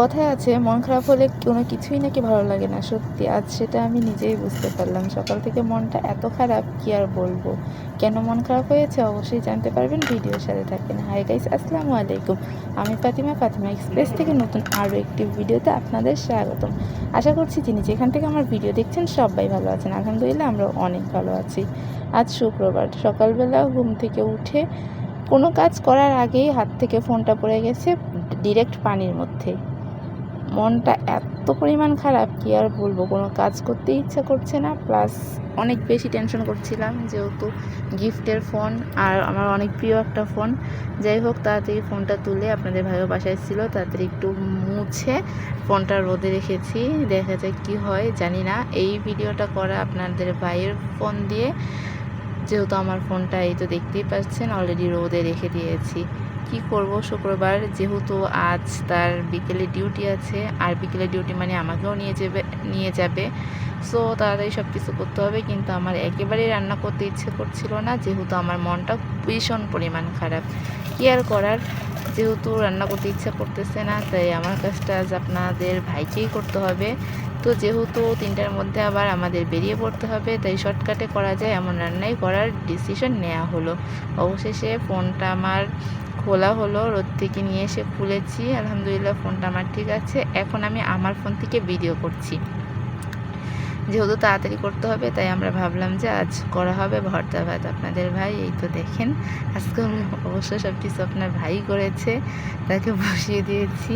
কথায় আছে, মন খারাপ হলে কোনো কিছুই নাকি ভালো লাগে না, সত্যি। আজ সেটা আমি নিজেই বুঝতে পারলাম। সকাল থেকে মনটা এত খারাপ, কি আর বলব? কেন মন খারাপ হয়েছে অবশ্যই জানতে পারবেন ভিডিওর সাথে থাকবেন। হাই গাইস আসসালামু আলাইকুম। আমি ফাতিমা ফাতিমা এক্সপ্রেস থেকে নতুন আরও একটি ভিডিওতে আপনাদের স্বাগতম। আশা করছি যিনি যেখান থেকে আমার ভিডিও দেখছেন সবাই ভালো আছেন। আলহামদুলিল্লাহ, আমরা অনেক ভালো আছি। আজ শুক্রবার, সকালবেলা ঘুম থেকে উঠে কোনো কাজ করার আগেই হাত থেকে ফোনটা পড়ে গেছে ডিরেক্ট পানির মধ্যে। মনটা এত পরিমাণ খারাপ, কি আর বলব? কোনো কাজ করতে ইচ্ছা করছে না প্লাস অনেক বেশি টেনশন করছিলাম যেহেতু গিফটের ফোন আর আমার অনেক প্রিয় একটা ফোন যাই হোক, তাড়াতাড়ি ফোনটা তুলে আপনাদের ভাইও বাসায় ছিল, তাড়াতাড়ি একটু মুছে ফোনটা রোদে রেখেছি। দেখা যায় কি হয়, জানি না। এই ভিডিওটা করা আপনাদের ভাইয়ের ফোন দিয়ে যেহেতু আমার ফোনটা এই তো দেখতেই পাচ্ছেন অলরেডি রোদে রেখে দিয়েছি। কি করব? শুক্রবার যেহেতু আজ তার বিকেলে ডিউটি আছে, আর বিকেলে ডিউটি মানে আমাকেও নিয়ে যাবে নিয়ে যাবে। সো তাড়াতাড়ি সব কিছু করতে হবে, কিন্তু আমার একেবারেই রান্না করতে ইচ্ছে করছিল না, যেহেতু আমার মনটা ভীষণ পরিমাণ খারাপ। কি আর করার? যেহেতু রান্না করতে ইচ্ছা করতেছে না, তাই আমার কাজটা আজ আপনাদের ভাইকেই করতে হবে। তো যেহেতু তিনটার মধ্যে আবার আমাদের বেরিয়ে পড়তে হবে, তাই শর্টকাটে করা যায়, এমন রান্নাই করার ডিসিশন নেওয়া হলো। অবশেষে ফোনটা আমার খোলা হলো, রোদ থেকে নিয়ে এসে খুলেছি। আলহামদুলিল্লাহ, ফোনটা আমার ঠিক আছে। এখন আমি আমার ফোন থেকে ভিডিও করছি। যেহেতু তাড়াতাড়ি করতে হবে, তাই আমরা ভাবলাম যে আজ করা হবে ভর্তা ভাত। আপনাদের ভাই, এই তো দেখেন, আজকে অবশ্য সব কিছু আপনার ভাই করেছে, তাকে বসিয়ে দিয়েছি।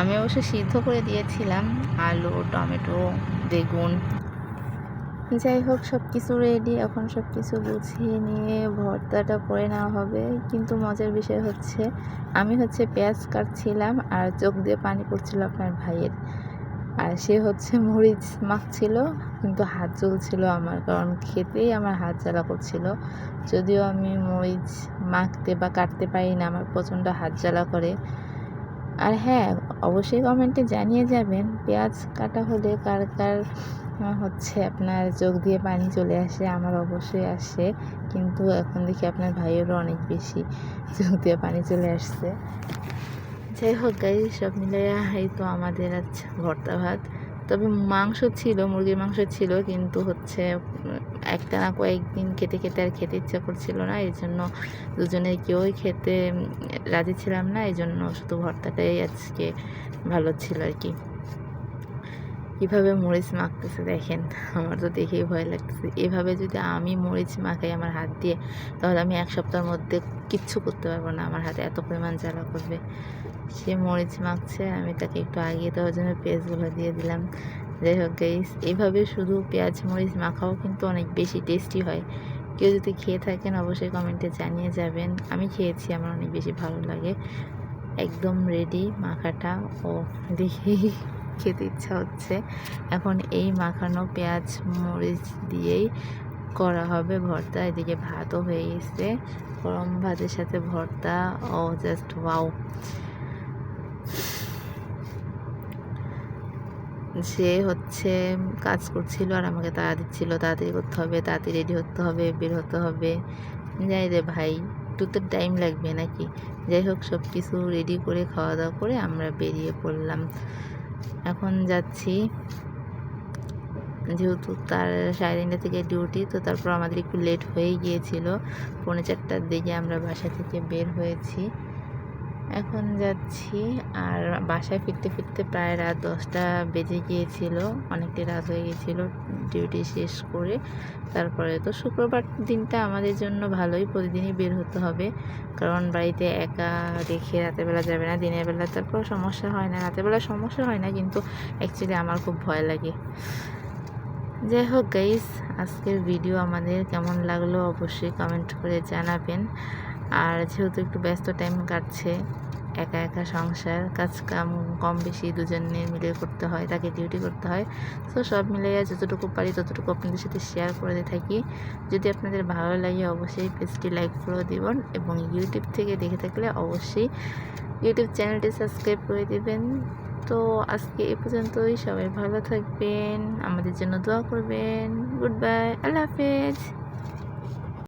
আমি অবশ্য সিদ্ধ করে দিয়েছিলাম, আলু, টমেটো, বেগুন। যাই হোক সব কিছু রেডি এখন সব কিছু গুছিয়ে নিয়ে ভর্তাটা করে নেওয়া হবে। কিন্তু মজার বিষয় হচ্ছে, আমি হচ্ছে পেঁয়াজ কাটছিলাম আর চোখ দিয়ে পানি পড়ছিল আপনার ভাইয়ের। আর সে হচ্ছে মরিচ মাখছিল, কিন্তু হাত জ্বলছিল আমার, কারণ খেতেই আমার হাত জ্বালা করছিল। যদিও আমি মরিচ মাখতে বা কাটতে পারি না, আমার প্রচণ্ড হাত জ্বালা করে। আর হ্যাঁ অবশ্যই কমেন্টে জানিয়ে যাবেন, পেঁয়াজ কাটা হলে কার কার হচ্ছে আপনার চোখ দিয়ে পানি চলে আসে, আমার অবশ্যই আসে। কিন্তু এখন দেখি আপনার ভাইয়েরও অনেক বেশি চোখ দিয়ে পানি চলে আসছে। যাই হোক গাই সব মিলাইয়া এই তো আমাদের আজ ভর্তা ভাত। তবে মাংস ছিল, মুরগির মাংস ছিল, কিন্তু হচ্ছে একটা না কয়েকদিন খেতে খেতে আর খেতে ইচ্ছা করছিল না, এই জন্য দুজনে কেউই খেতে রাজি ছিলাম না, এই জন্য শুধু ভর্তাটাই আজকে ভালো ছিল আর কি। কীভাবে মরিচ মাখতেছে দেখেন, আমার তো দেখেই ভয় লাগতেছে। এভাবে যদি আমি মরিচ মাখাই আমার হাত দিয়ে, তাহলে আমি এক সপ্তাহের মধ্যে কিচ্ছু করতে পারব না, আমার হাতে এত পরিমাণ জ্বালা করবে। সে মরিচ মাখছে আমি তাকে একটু আগিয়ে দেওয়ার জন্য পেঁয়াজগুলো দিয়ে দিলাম। যাই হোক গাইস এইভাবে শুধু পেঁয়াজ মরিচ মাখাও কিন্তু অনেক বেশি টেস্টি হয়। কেউ যদি খেয়ে থাকেন অবশ্যই কমেন্টে জানিয়ে যাবেন। আমি খেয়েছি, আমার অনেক বেশি ভালো লাগে। একদম রেডি মাখাটা ও দেখি খেতে ইচ্ছা হচ্ছে। এখন এই মাখানো পেঁয়াজ, মরিচ দিয়েই করা হবে ভর্তা। এদিকে ভাতও হয়ে গেছে। গরম ভাতের সাথে ভর্তা ও জাস্ট ওয়াও সে হচ্ছে কাজ করছিল আর আমাকে তাড়া দিচ্ছিল। তাড়াতাড়ি করতে হবে, তাড়াতাড়ি রেডি হতে হবে, বের হতে হবে। যাই রে ভাই, একটু তো টাইম লাগবে নাকি? যাই হোক সব কিছু রেডি করে খাওয়া দাওয়া করে আমরা বেরিয়ে পড়লাম। এখন যাচ্ছি। যেহেতু তার সাড়ে তিনটা থেকে ডিউটি তো তারপর আমাদের একটু লেট হয়ে গিয়েছিল। পৌনে চারটার দিকে আমরা বাসা থেকে বের হয়েছি। এখন যাচ্ছি। আর বাসায় ফিরতে ফিরতে প্রায় রাত দশটা বেজে গিয়েছিল। অনেকটাই রাত হয়ে গিয়েছিল ডিউটি শেষ করে। তারপরে তো শুক্রবার দিনটা আমাদের জন্য ভালোই, প্রতিদিনই বের হতে হবে। কারণ বাড়িতে একা রেখে রাতের বেলা যাবে না, দিনের বেলা তারপর সমস্যা হয় না। রাতের বেলা সমস্যা হয় না, কিন্তু অ্যাকচুয়ালি আমার খুব ভয় লাগে। যাই হোক গাইস আজকের ভিডিও আমাদের কেমন লাগল অবশ্যই কমেন্ট করে জানাবেন। আর যেহেতু একটু ব্যস্ত টাইম কাটছে, একা একা সংসার কাজ কাম কম বেশি দুজনে মিলে করতে হয়, তাকে ডিউটি করতে হয়। তো সব মিলিয়ে যতটুকু পারি ততটুকু আপনাদের সাথে শেয়ার করে দিয়ে থাকি। যদি আপনাদের ভালো লাগে অবশ্যই পেজটি লাইক ফলো দিবেন এবং ইউটিউব থেকে দেখে থাকলে অবশ্যই ইউটিউব চ্যানেলটি সাবস্ক্রাইব করে দিবেন। তো আজকে এ পর্যন্তই। সবাই ভালো থাকবেন, আমাদের জন্য দোয়া করবেন। গুড বাই আল্লাহ হাফেজ।